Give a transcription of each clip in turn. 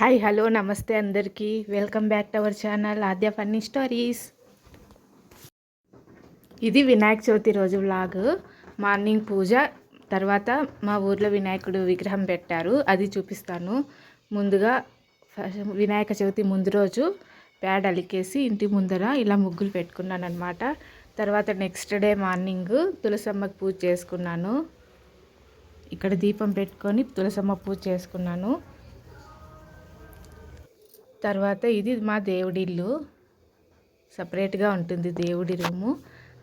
Hi hello నమస్తే అందరికీ. Welcome back to our channel Aadya funny stories. ఇది వినాయక చవితి రోజు వ్లాగ్. మార్నింగ్ పూజ తర్వాత మా ఊర్లో వినాయకుడు విగ్రహం పెట్టారు. అది చూపిస్తాను. ముందుగా వినాయక చవితి ముందు రోజు ప్యాడ్ అలికేసి ఇంటి ముందర ఇలా ముగ్గులు పెట్టుకున్నాను అనమాట తర్వాత నెక్స్ట్ డే మార్నింగ్ తులసమ్మకి పూజ చేసుకున్నాను. ఇక్కడ దీపం పెట్టుకొని తులసమ్మ పూజ చేసుకున్నాను. తర్వాత ఇది మా దేవుడి ఇల్లు సపరేట్గా ఉంటుంది దేవుడి రూము.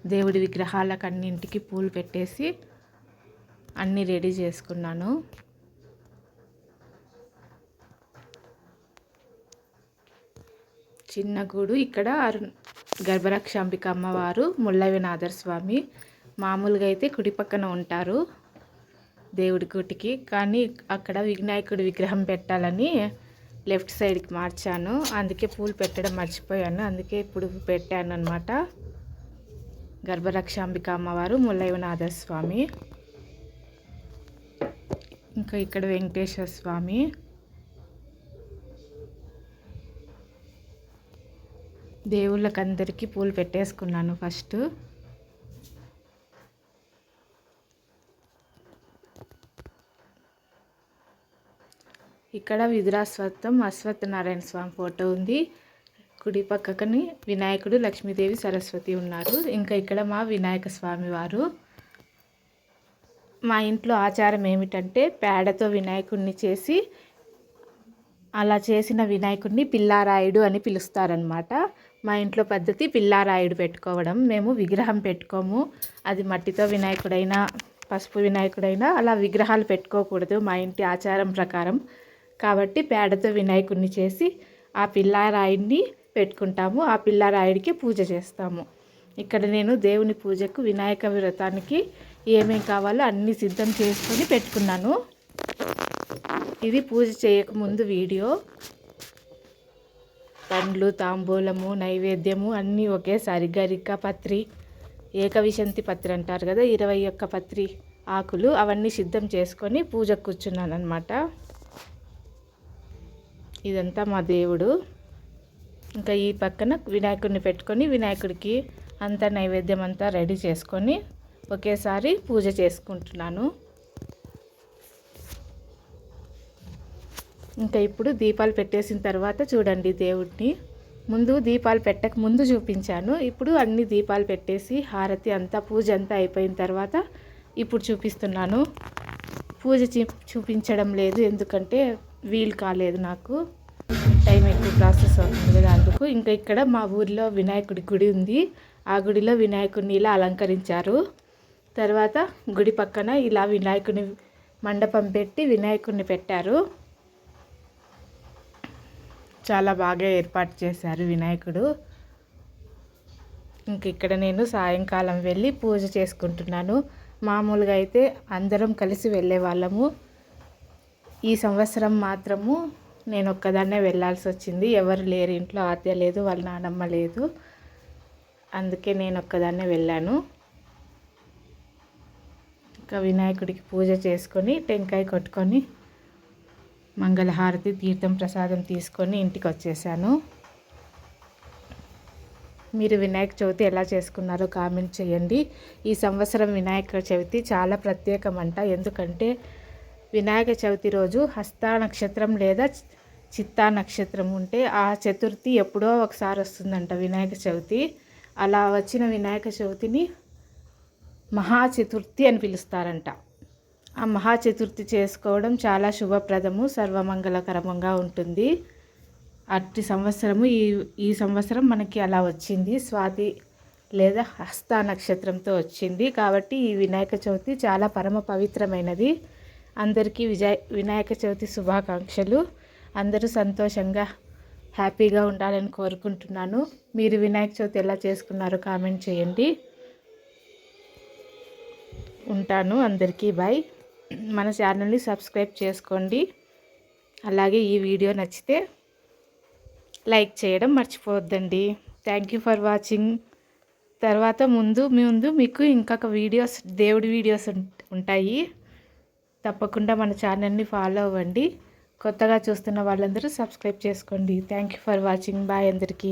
దేవుడి విగ్రహాలకు అన్నింటికి పూలు పెట్టేసి అన్నీ రెడీ చేసుకున్నాను. చిన్న గూడు ఇక్కడ అరు- గర్భరక్షాంబిక అమ్మవారు ముళ్ళవినాథర్ స్వామి. మామూలుగా అయితే కుడి పక్కన ఉంటారు దేవుడి గుడికి కానీ అక్కడ వినాయకుడి విగ్రహం పెట్టాలని లెఫ్ట్ సైడ్కి మార్చాను. అందుకే పూలు పెట్టడం మర్చిపోయాను. అందుకే ఇప్పుడు పెట్టాను అనమాట గర్భరక్షాంబిక అమ్మవారు ముల్లయ్యనాథ స్వామి. ఇంకా ఇక్కడ వెంకటేశ్వర స్వామి. దేవుళ్ళకి అందరికీ పూలు పెట్టేసుకున్నాను ఫస్ట్. ఇక్కడ విదురాశ్వత్థం అశ్వత్థనారాయణ స్వామి ఫోటో ఉంది. కుడి పక్కకని వినాయకుడు లక్ష్మీదేవి సరస్వతి ఉన్నారు. ఇంకా ఇక్కడ మా వినాయక స్వామి వారు. మా ఇంట్లో ఆచారం ఏమిటంటే పేడతో వినాయకుడిని చేసి అలా చేసిన వినాయకుడిని పిల్లారాయుడు అని పిలుస్తారనమాట మా ఇంట్లో పద్ధతి పిల్లారాయుడు పెట్టుకోవడం. మేము విగ్రహం పెట్టుకోము. అది మట్టితో వినాయకుడైనా పసుపు వినాయకుడైనా అలా విగ్రహాలు పెట్టుకోకూడదు మా ఇంటి ఆచారం ప్రకారం. కాబట్టి పేడతో వినాయకుడిని చేసి ఆ పిల్లారాయుడిని పెట్టుకుంటాము. ఆ పిల్లారాయుడికి పూజ చేస్తాము. ఇక్కడ నేను దేవుని పూజకు వినాయక వ్రతానికి ఏమేం కావాలో అన్నీ సిద్ధం చేసుకొని పెట్టుకున్నాను. ఇది పూజ చేయకముందు వీడియో. పండ్లు తాంబూలము నైవేద్యము అన్నీ ఒకేసారి గరిక పత్రి ఏకవిశంతి పత్రి అంటారు కదా ఇరవై ఒక్క పత్రి ఆకులు అవన్నీ సిద్ధం చేసుకొని పూజకు కూర్చున్నాను అనమాట ఇదంతా మా దేవుడు. ఇంకా ఈ పక్కన వినాయకుడిని పెట్టుకొని వినాయకుడికి అంతా నైవేద్యం అంతా రెడీ చేసుకొని ఒకేసారి పూజ చేసుకుంటున్నాను. ఇంకా ఇప్పుడు దీపాలు పెట్టేసిన తర్వాత చూడండి దేవుడిని. ముందు దీపాలు పెట్టక ముందు చూపించాను. ఇప్పుడు అన్ని దీపాలు పెట్టేసి హారతి అంతా పూజ అంతా అయిపోయిన తర్వాత ఇప్పుడు చూపిస్తున్నాను. పూజ చూ- చూపించడం లేదు ఎందుకంటే వీలు కాలేదు నాకు. టైం ఎక్కువ ప్రాసెస్ అవుతుంది కదా అందుకు ఇంకా ఇక్కడ మా ఊరిలో వినాయకుడి గుడి ఉంది. ఆ గుడిలో వినాయకుడిని ఇలా అలంకరించారు. తర్వాత గుడి పక్కన ఇలా వినాయకుని మండపం పెట్టి వినాయకుడిని పెట్టారు. చాలా బాగా ఏర్పాటు చేశారు వినాయకుడు. ఇంక ఇక్కడ నేను సాయంకాలం వెళ్ళి పూజ చేసుకుంటున్నాను. మామూలుగా అయితే అందరం కలిసి వెళ్ళే వాళ్ళము. ఈ సంవత్సరం మాత్రము నేను ఒక్కదాన్నే వెళ్ళాల్సి వచ్చింది ఎవరు లేరు ఇంట్లో ఆద్య లేదు వాళ్ళ నానమ్మ లేదు. అందుకే నేను ఒక్కదాన్నే వెళ్ళాను. ఇంకా వినాయకుడికి పూజ చేసుకొని టెంకాయ కొట్టుకొని మంగళహారతి తీర్థం ప్రసాదం తీసుకొని ఇంటికి వచ్చేసాను మీరు వినాయక చవితి ఎలా చేసుకున్నారో కామెంట్ చేయండి. ఈ సంవత్సరం వినాయక చవితి చాలా ప్రత్యేకమంట. ఎందుకంటే వినాయక చవితి రోజు హస్త నక్షత్రం లేదా చిత్తా నక్షత్రం ఉంటే ఆ చతుర్థి ఎప్పుడో ఒకసారి వస్తుందంట వినాయక చవితి. అలా వచ్చిన వినాయక చవితిని మహా చతుర్థి అని పిలుస్తారంట. ఆ మహా చతుర్థి చేసుకోవడం చాలా శుభప్రదము సర్వమంగళకరంగా ఉంటుంది. అట్టి సంవత్సరము ఈ ఈ సంవత్సరం మనకి అలా వచ్చింది. స్వాతి లేదా హస్త నక్షత్రంతో వచ్చింది. కాబట్టి ఈ వినాయక చవితి చాలా పరమ పవిత్రమైనది. అందరికీ విజయ వినాయక చవితి శుభాకాంక్షలు. అందరూ సంతోషంగా హ్యాపీగా ఉండాలని కోరుకుంటున్నాను. మీరు వినాయక చవితి ఎలా చేసుకున్నారో కామెంట్ చేయండి. ఉంటాను. అందరికీ బాయ్. మన ఛానల్ని సబ్స్క్రైబ్ చేసుకోండి. అలాగే ఈ వీడియో నచ్చితే లైక్ చేయడం మర్చిపోవద్దండి. థ్యాంక్ యూ ఫర్ వాచింగ్ తర్వాత ముందు ముందు మీకు ఇంకొక వీడియోస్ దేవుడి వీడియోస్ ఉంటాయి. తప్పకుండా మన ఛానల్ని ఫాలో అవ్వండి. కొత్తగా చూస్తున్న వాళ్ళందరూ సబ్స్క్రైబ్ చేసుకోండి. Thank you for watching bye అందరికీ.